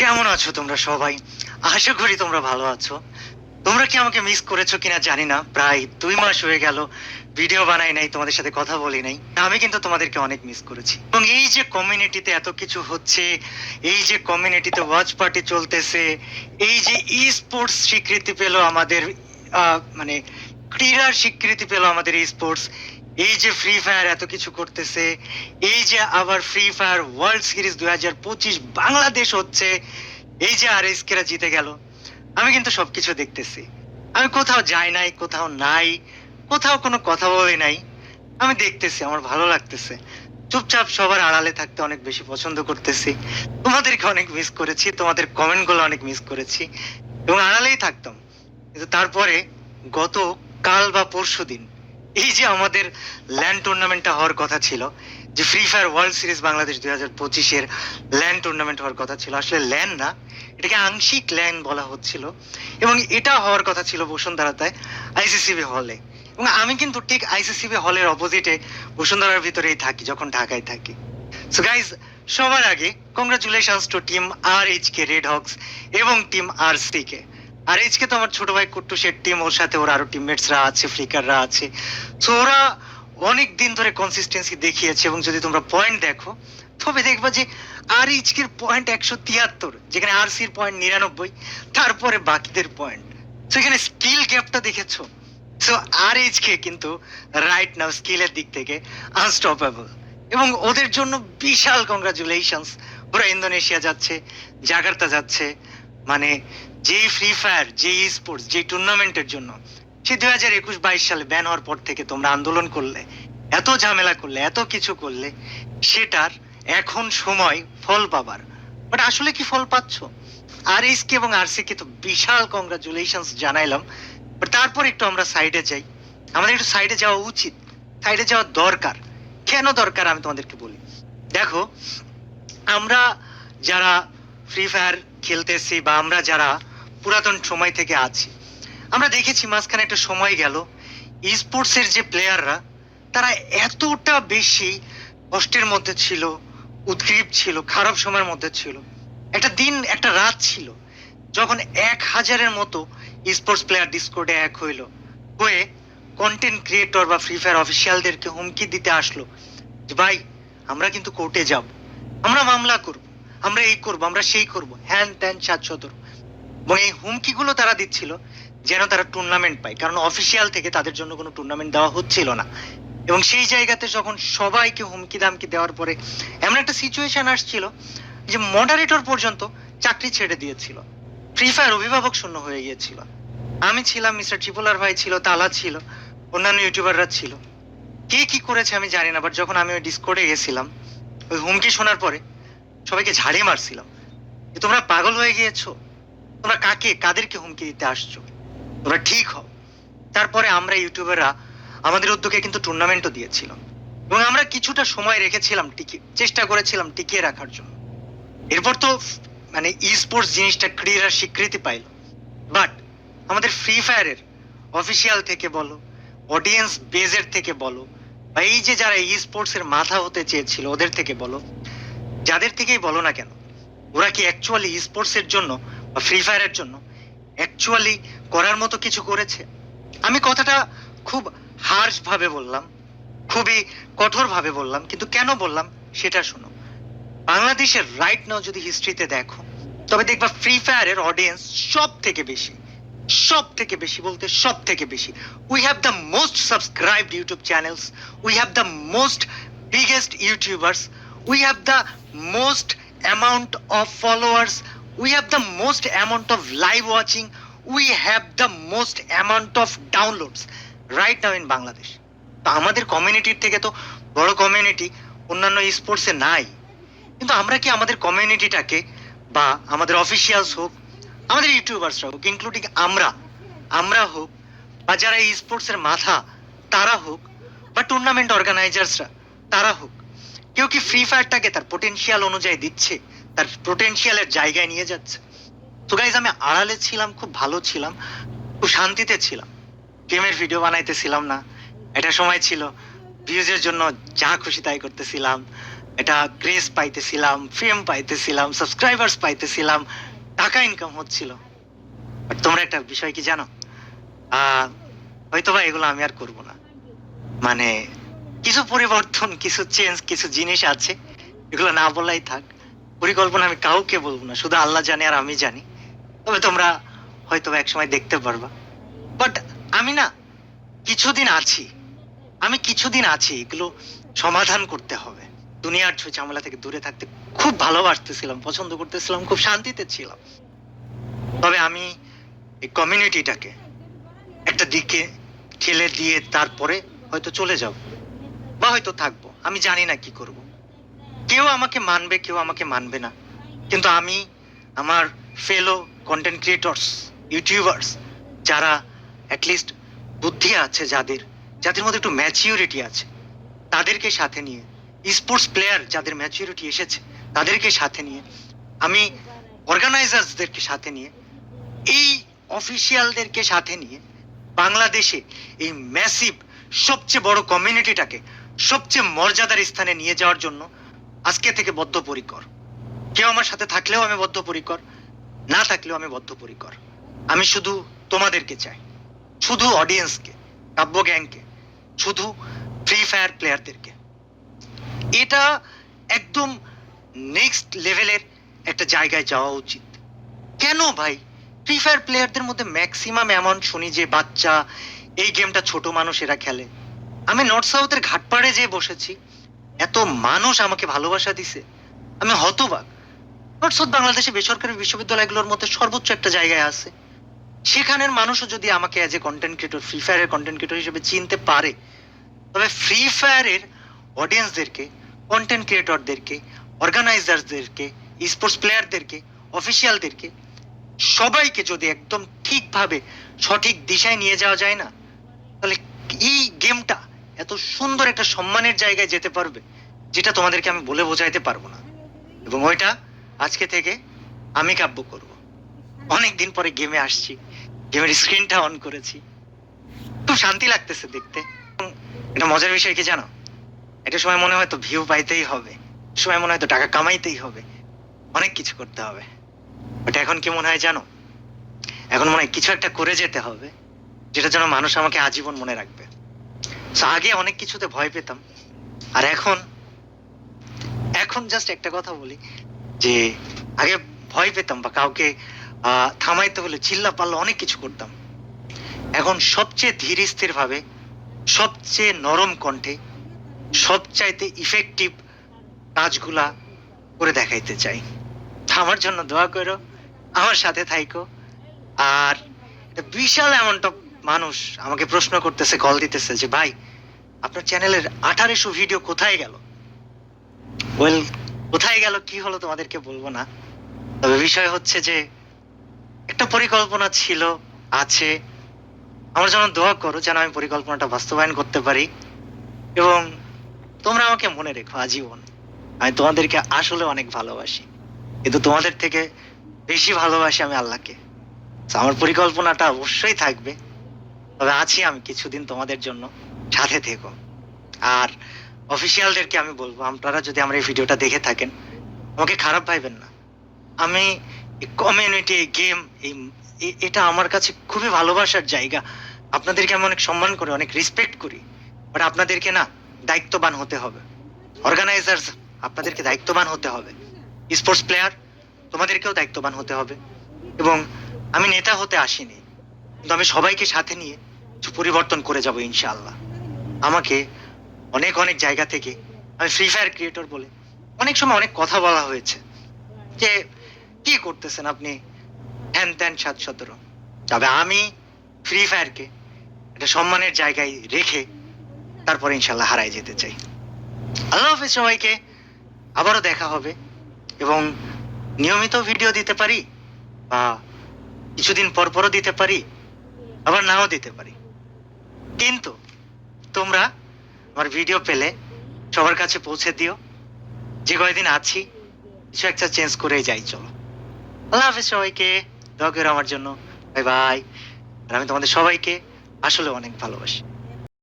কেমন আছো তোমরা সবাই? আশা করি তোমরা ভালো আছো। তোমরা কি আমাকে মিস করেছ কিনা জানি না। প্রায় দুই মাস হয়ে গেল। ভিডিও বানাই নাই, তোমাদের সাথে কথা বলি নাই। আমি কিন্তু তোমাদেরকে অনেক মিস করেছি। এবং এই যে কমিউনিটিতে এত কিছু হচ্ছে, এই যে কমিউনিটিতে ওয়াচ পার্টি চলতেছে, এই যে ই স্পোর্টস স্বীকৃতি পেল আমাদের মানে ক্রীড়ার স্বীকৃতি পেল আমাদের ই স্পোর্টস এই যে ফ্রি ফায়ার এত কিছু করতেছে, এই যে আবার ফ্রি ফায়ার ওয়ার্ল্ড সিরিজ দুই হাজার পঁচিশ বাংলাদেশ হচ্ছে, এই যে আর এসকেরা জিতে গেল। আমি কিন্তু সবকিছু দেখতেছি। আমি কোথাও যাই নাই, কোথাও নাই, কোথাও কোনো কথা বলি নাই। আমি দেখতেছি, আমার ভালো লাগতেছে। চুপচাপ সবার আড়ালে থাকতে অনেক বেশি পছন্দ করতেছি। তোমাদেরকে অনেক মিস করেছি, তোমাদের কমেন্টগুলো অনেক মিস করেছি। এবং আড়ালেই থাকতাম। কিন্তু তারপরে গত কাল বা পরশু দিন এই যে আমাদের ল্যান্ড টুর্নামেন্টটা হওয়ার কথা ছিল, যে free fire world series Bangladesh দুই হাজার পঁচিশের ল্যান্ড টুর্নামেন্ট হওয়ার কথা ছিল, আসলে ল্যান্ড না, এটাকে আংশিক ল্যান্ড বলা হচ্ছিল, এবং এটা হওয়ার কথা ছিল বসুন্ধরাতায় আইসিসিবি হলে এবং আমি কিন্তু ঠিক আইসিসিবি হলের অপোজিটে বসুন্ধরার ভিতরেই থাকি, যখন ঢাকায় থাকি। সো গাইজ সবার আগে congratulations to team R H K red hawks এবং টিম আর সি কে আর তো আমার ছোট ভাই টিম ওর সাথে ওর আরও টিমমেটসরা আছে ফ্লিকাররা আছে। সো ওরা অনেক দিন ধরে কনসিস্টেন্সি দেখিয়েছে এবং যদি তোমরা পয়েন্ট দেখো, তবে দেখবা যে আর পয়েন্ট একশো তিয়াত্তর, যেখানে আর সির পয়েন্ট নিরানব্বই, তারপরে বাকিদের পয়েন্ট তো এখানে স্কিল গ্যাপটা দেখেছ? সো আর এইচকে কিন্তু রাইট নাও স্কিলের দিক থেকে আনস্টপেবল এবং ওদের জন্য বিশাল কংগ্রাচুলেশনস ওরা ইন্দোনেশিয়া যাচ্ছে, জাকার্তা যাচ্ছে মানে যেই ফ্রি ফায়ার যেই স্পোর্টস যেই টুর্নামেন্টের জন্য। সে দুই হাজার একুশ বাইশ সালে ব্যান হওয়ার পর থেকে তোমরা আন্দোলন করলে, এত ঝামেলা করলে, এত কিছু করলে, সেটার এখন সময় ফল পাবার। বাট আসলে কি ফল পাচ্ছ? আর কে এবং আর কে তো বিশাল কংগ্রাচুলেশনস জানাইলাম। বাট তারপর একটু আমরা সাইডে যাই। আমাদের একটু সাইডে যাওয়া উচিত। সাইডে যাওয়া দরকার। কেন দরকার আমি তোমাদেরকে বলি? দেখো, আমরা যারা ফ্রি ফায়ার খেলতেছি বা আমরা যারা পুরাতন সময় থেকে আছি। আমরা দেখেছি মাঝখানে একটা সময় গেল স্পোর্টস এর যে প্লেয়াররা তারা এতটা বেশি কষ্টের মধ্যে ছিল উদ্গ্রীব ছিল, খারাপ সময়ের মধ্যে ছিল। একটা দিন, একটা রাত ছিল, যখন এক হাজারের মতো স্পোর্টস প্লেয়ার ডিসকোডে এক হইল, হয়ে কন্টেন্ট ক্রিয়েটর বা ফ্রি ফায়ার অফিসিয়ালদেরকে হুমকি দিতে আসলো যে, ভাই, আমরা কিন্তু কোর্টে যাব। আমরা মামলা করব, আমরা এই করব, আমরা সেই করব। হ্যান ত্যান সাত সদর এবং এই হুমকিগুলো তারা দিচ্ছিল যেন তারা টুর্নামেন্ট পায়, কারণ অফিসিয়াল থেকে তাদের জন্য কোনো টুর্নামেন্ট দেওয়া হচ্ছিল না। এবং সেই জায়গাতে যখন সবাইকে হুমকি দামকি দেওয়ার পরে এমন একটা সিচুয়েশন আসছিল যে মডারেটর পর্যন্ত চাকরি ছেড়ে দিয়েছিল। ফ্রি ফায়ার অভিভাবক শূন্য হয়ে গিয়েছিল। আমি ছিলাম মিস্টার ট্রিপলার ভাই ছিল, তালা ছিল, অন্যান্য ইউটিউবাররা ছিল। কে কি করেছে আমি জানি না বাট যখন আমি ওই ডিসকোডে গেছিলাম, ওই হুমকি শোনার পরে সবাইকে ঝাড়িয়ে মারছিলাম। যে তোমরা পাগল হয়ে গিয়েছো? তোমরা কাকে, কাদেরকে হুমকি দিতে আসছো? তোমরা ঠিক হও। তারপরে আমরা ইউটিউবাররা আমাদের উদ্যোগে কিন্তু টুর্নামেন্টও দিয়েছিল এবং আমরা কিছুটা সময় রেখেছিলাম টিকিয়ে চেষ্টা করেছিলাম টিকিয়ে রাখার জন্য। এরপর তো মানে ই স্পোর্টস জিনিসটা ক্রীড়ার স্বীকৃতি পাইল। বাট আমাদের ফ্রি ফায়ারের অফিসিয়াল থেকে বলো অডিয়েন্স বেজের থেকে বলো, বা এই যে যারা ই স্পোর্টস এর মাথা হতে চেয়েছিল ওদের থেকে বলো, যাদের থেকেই বলো না কেন, ওরা কি অ্যাকচুয়ালি ই স্পোর্টস এর জন্য বা ফ্রি ফায়ারের জন্য অ্যাকচুয়ালি করার মতো কিছু করেছে। আমি কথাটা খুব হার্শ ভাবে বললাম, খুবই কঠোর ভাবে বললাম, কিন্তু কেন বললাম সেটা শোনো। বাংলাদেশের রাইট নাও যদি হিস্ট্রিতে দেখো, তবে দেখবা ফ্রি ফায়ারের অডিয়েন্স সব থেকে বেশি সব থেকে বেশি বলতে সব থেকে বেশি। We have the most subscribed YouTube channels we have the most biggest YouTubers we have the most amount of followers we have the most amount of live watching we have the most amount of downloads right now in Bangladesh তো আমাদের কমিউনিটির থেকে তো বড় community অন্যান্য স্পোর্টসে নাই। কিন্তু আমরা কি আমাদের কমিউনিটিটাকে বা আমাদের অফিসিয়ালস হোক, আমাদের ইউটিউবার্সরা হোক ইনক্লুডিং আমরা আমরা হোক, বা যারা এই স্পোর্টসের মাথা, তারা হোক, বা টুর্নামেন্ট অর্গানাইজার্সরা তারা হোক, কেউ কি ফ্রি ফায়ারটাকে তার পোটেনশিয়াল অনুযায়ী দিচ্ছে? তার পোটেনশিয়ালের জায়গায় নিয়ে যাচ্ছে। তো গাইজ আমি আড়ালে ছিলাম খুব ভালো ছিলাম খুব শান্তিতে ছিলাম। গেমের ভিডিও বানাইতেছিলাম না। এটা সময় ছিল ভিউজের জন্য যা খুশি তাই করতেছিলাম। এটা গ্রেস পাইতেছিলাম ফেম পাইতেছিলাম সাবস্ক্রাইবার্স পাইতেছিলাম টাকা ইনকাম হচ্ছিল। বাট তোমরা একটা বিষয় কি জানো? আহ, হয়তোবা এগুলো আমি আর করব না। মানে কিছু পরিবর্তন কিছু চেঞ্জ কিছু জিনিস আছে। এগুলো না বলাই থাক। পরিকল্পনা আমি কাউকে বলব না, শুধু আল্লাহ জানে আর আমি জানি। তবে তোমরা হয়তো এক সময় দেখতে পারবা। বাট আমি না কিছুদিন আছি, আমি কিছুদিন আছি, এগুলো সমাধান করতে হবে। দুনিয়ার ছুঁই ঝামেলা থেকে দূরে থাকতে খুব ভালোবাসতেছিলাম, পছন্দ করতেছিলাম, খুব শান্তিতে ছিলাম। তবে আমি এই কমিউনিটিটাকে একটা দিকে ঠেলে দিয়ে তারপরে হয়তো চলে যাব, বা হয়তো থাকব, আমি জানি না কি করব। কেউ আমাকে মানবে, কেউ আমাকে মানবে না। কিন্তু আমি, আমার ফেলো কন্টেন্ট ক্রিয়েটর্স ইউটিউবার্স যারা অ্যাটলিস্ট বুদ্ধি আছে যাদের যাদের মধ্যে একটু ম্যাচিউরিটি আছে, তাদেরকে সাথে নিয়ে স্পোর্টস প্লেয়ার যাদের ম্যাচিউরিটি এসেছে, তাদেরকে সাথে নিয়ে, আমি অর্গানাইজার্সদেরকে সাথে নিয়ে, এই অফিসিয়ালদেরকে সাথে নিয়ে, বাংলাদেশে এই ম্যাসিভ সবচেয়ে বড় কমিউনিটিটাকে সবচেয়ে মর্যাদার স্থানে নিয়ে যাওয়ার জন্য আজকে থেকে বদ্ধপরিকর। কেউ আমার সাথে থাকলেও আমি বদ্ধপরিকর, না থাকলেও আমি বদ্ধপরিকর। আমি শুধু তোমাদেরকে চাই, শুধু অডিয়েন্সকে কাব্য গ্যাংকে, শুধু ফ্রি ফায়ার প্লেয়ারদেরকে এটা একদম নেক্সট লেভেলের একটা জায়গায় যাওয়া উচিত। কেন ভাই? ফ্রি ফায়ার প্লেয়ারদের মধ্যে ম্যাক্সিমাম এমন শুনি যে বাচ্চা, এই গেমটা ছোট মানুষেরা খেলে। আমি নর্থ সাউথের ঘাটপাড়ে যেয়ে বসেছি। এত মানুষ আমাকে ভালোবাসা দিছে। আমি হতবাক। সাউথ বাংলাদেশে বেসরকারি বিশ্ববিদ্যালয়গুলোর মধ্যে সর্বোচ্চ একটা জায়গায় আছে। সেখানের মানুষও যদি আমাকে as a content creator free ফায়ারের কন্টেন্ট ক্রিয়েটর হিসেবে চিনতে পারে, তবে ফ্রি ফায়ারের অডিয়েন্সদেরকে কন্টেন্ট ক্রিয়েটরদেরকে অর্গানাইজারদেরকে স্পোর্টস প্লেয়ারদেরকে অফিসিয়ালদেরকে সবাইকে যদি একদম ঠিকভাবে সঠিক দিশায় নিয়ে যাওয়া যায় না, তাহলে এই গেমটা এত সুন্দর একটা সম্মানের জায়গায় যেতে পারবে, যেটা তোমাদেরকে আমি বলে বোঝাইতে পারব না। এবং ওইটা আজকে থেকে আমি কাব্য করব। অনেক দিন পরে গেমে আসছি গেমের স্ক্রিনটা অন করেছি। খুব শান্তি লাগতেছে দেখতে। এটা মজার বিষয় কি জানো? একটা সময় মনে হয় তো ভিউ পাইতেই হবে। সময় মনে হয় তো টাকা কামাইতেই হবে। অনেক কিছু করতে হবে। ওটা এখন কি মনে হয় জানো? এখন মনে হয় কিছু একটা করে যেতে হবে, যেটা যেন মানুষ আমাকে আজীবন মনে রাখবে। আগে অনেক কিছুতে ভয় পেতাম। আর এখন এখন জাস্ট একটা কথা বলি, যে আগে ভয় পেতাম বা কাউকে থামাইতে হলে চিল্লা পাল্লা অনেক কিছু করতাম। এখন সবচেয়ে ধীর স্থির ভাবে সবচেয়ে নরম কণ্ঠে, সবচাইতে ইফেক্টিভ কাজগুলা করে দেখাইতে চাই। আমার জন্য দোয়া করো, আমার সাথে থাইকো। আর বিশাল অ্যামাউন্ট অফ মানুষ আমাকে প্রশ্ন করতেছে কল দিতেছে যে, ভাই, আপনার চ্যানেলের আঠারোশো ভিডিও কোথায় গেল? ওয়েল কোথায় গেল, কি হলো তোমাদেরকে বলব না। তবে বিষয় হচ্ছে যে, একটা পরিকল্পনা ছিল, আছে। আমার জন্য দোয়া করো যেন আমি পরিকল্পনাটা বাস্তবায়ন করতে পারি। এবং তোমরা আমাকে মনে রেখো, আজীবন। আমি তোমাদেরকে আসলে অনেক ভালোবাসি। কিন্তু তোমাদের থেকে বেশি ভালোবাসি আমি আল্লাহকে। আমার পরিকল্পনাটা অবশ্যই থাকবে। তবে আছি আমি কিছুদিন তোমাদের জন্য। সাথে থেকো। আর অফিসিয়ালদেরকে আমি বলব, আপনারা যদি আমার এই ভিডিওটা দেখে থাকেন, আমাকে খারাপ ভাইবেন না। আমি কমিউনিটি গেম এই এটা আমার কাছে খুবই ভালোবাসার জায়গা। আপনাদেরকে আমি অনেক সম্মান করি, অনেক রেসপেক্ট করি। বাট আপনাদেরকে না, দায়িত্ববান হতে হবে। অর্গানাইজার্স আপনাদেরকে দায়িত্ববান হতে হবে। স্পোর্টস প্লেয়ার তোমাদেরকেও দায়িত্ববান হতে হবে। এবং আমি নেতা হতে আসিনি। কিন্তু আমি সবাইকে সাথে নিয়ে পরিবর্তন করে যাব ইনশাআল্লাহ। আমাকে অনেক অনেক জায়গা থেকে, আমি ফ্রি ফায়ার ক্রিয়েটর বলে অনেক সময় অনেক কথা বলা হয়েছে যে, কি করতেছেন আপনি? হ্যান ত্যান সাত, সতেরো। তবে আমি ফ্রি ফায়ারকে একটা সম্মানের জায়গায় রেখে তারপরে ইনশাল্লাহ হারাই যেতে চাই। আল্লাহ হাফিজ সবাইকে আবারও দেখা হবে এবং নিয়মিত ভিডিও দিতে পারি বা কিছুদিন পর পরও দিতে পারি, আবার নাও দিতে পারি। কিন্তু তোমরা আমার ভিডিও পেলে, সবার কাছে পৌঁছে দিও। যে কয়দিন আছি, কিছু একটা চেঞ্জ করেই যাই, চলো। আল্লাহ হাফিজ সবাইকে, দোয়া করো আমার জন্য। বাই বাই আর আমি তোমাদের সবাইকে আসলে অনেক ভালোবাসি।